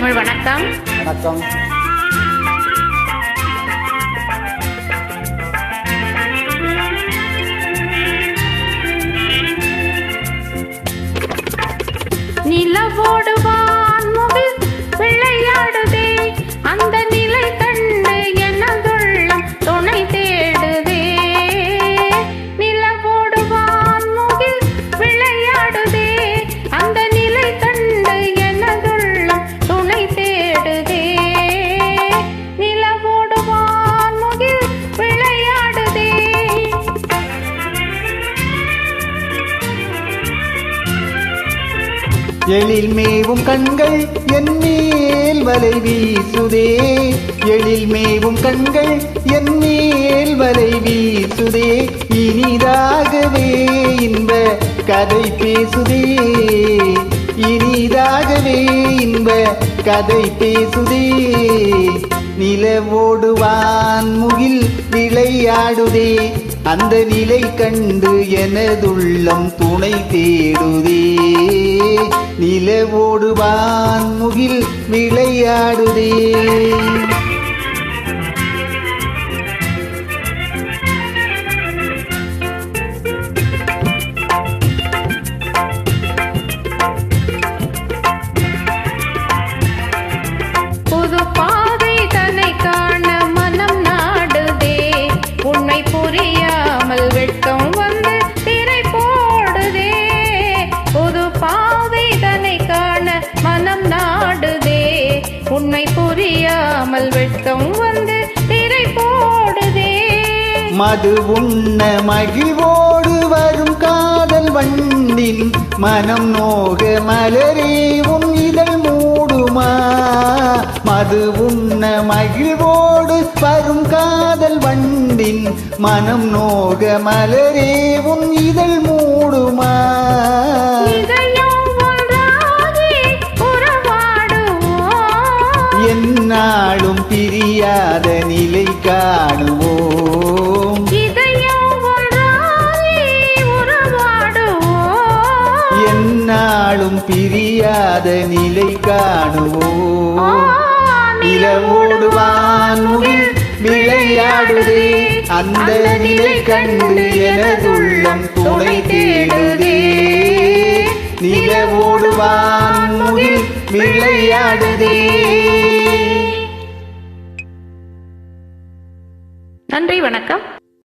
தமிழ் வணக்கம் வணக்கம் நிலவோடு எழில் மேவும் கண்கள் என் மேல் வலை வீசுதே. எழில் மேவும் கண்கள் என் மேல் வலை வீசுதே. இனிதாகவே இன்ப கதை பேசுதே. இனிதாகவே இன்ப கதை பேசுதே. நிலவோடு வான்முகில் விளையாடுதே. அந்த நிலை கண்டு எனதுள்ளம் துணை தேடுதே. குயிலே ஓடுவான் முகில் விளையாடுதே. உன்னை புரியாமல் வெட்கம் வந்து திரை போடுதே. மது உண்ண மகிழ்வோடு வரும் காதல் வண்டின் மனம் நோக மலரே உன் இதழ் மூடுமா? மது உண்ண மகிழ்வோடு வரும் காதல் வண்டின் மனம் நோக மலரே உன் இதழ் மூடுமா? என்னாலும் பிரியாத நிலை காணுவோம். என்னாலும் பிரியாத நிலை காணுவோம். நிலவோடு வான்முகில் விளையாடுதே. அந்த நிலை கண்டு எனதுள்ளம் துணை தேடுதே. நிலவோடு வான்முகில் விளையாடுதே. நன்றி வணக்கம்.